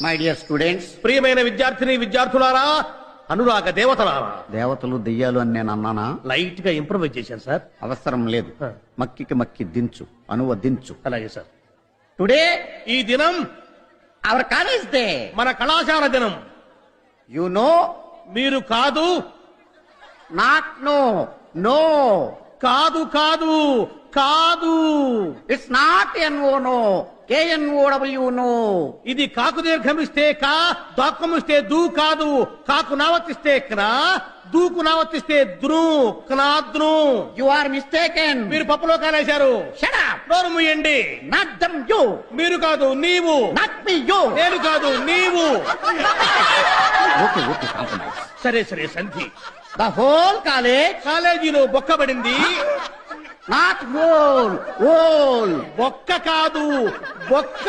My dear students ప్రియమైన విద్యార్థిని విద్యార్థులారా అనురాగ దేవతలారా. దేవతలు దెయ్యాలు అని నేను అన్నానా? లైట్గా ఇంప్రూవైజ్ చేశాను సార్. అవసరం లేదు. మక్కికి మక్కి దించు అనువదించు అలాగే సార్. టుడే ఈ దినం అవర్ కాలేజ్ డే మన కళాశాల దినం. యు నో మీరు కాదు. నాట్ నో నో కాదు కాదు. కాదు. It's not N O no K N O W no ఇది కాకు దీర్ఘమిస్తే కా దాక్కమిస్తే దూ కాదు. కాకు నావర్తిస్తే క్నా దూకు నావర్తిస్తే ద్రు క్నాద్రు యు ఆర్ మిస్టేకెన్ మీరు పప్పులో కాలేశారు. షట్ అప్ నోరు నాట్ దమ్ యు మీరు కాదు నీవు. నాట్ మీ యు నేను కాదు నీవు. Okay okay compromise. సరే సరే సంధి. ద హోల్ కాలేజ్ కాలేజీలో బొక్కబడింది. నాట్ హోల్ ఓల్ బొక్క కాదు బొక్క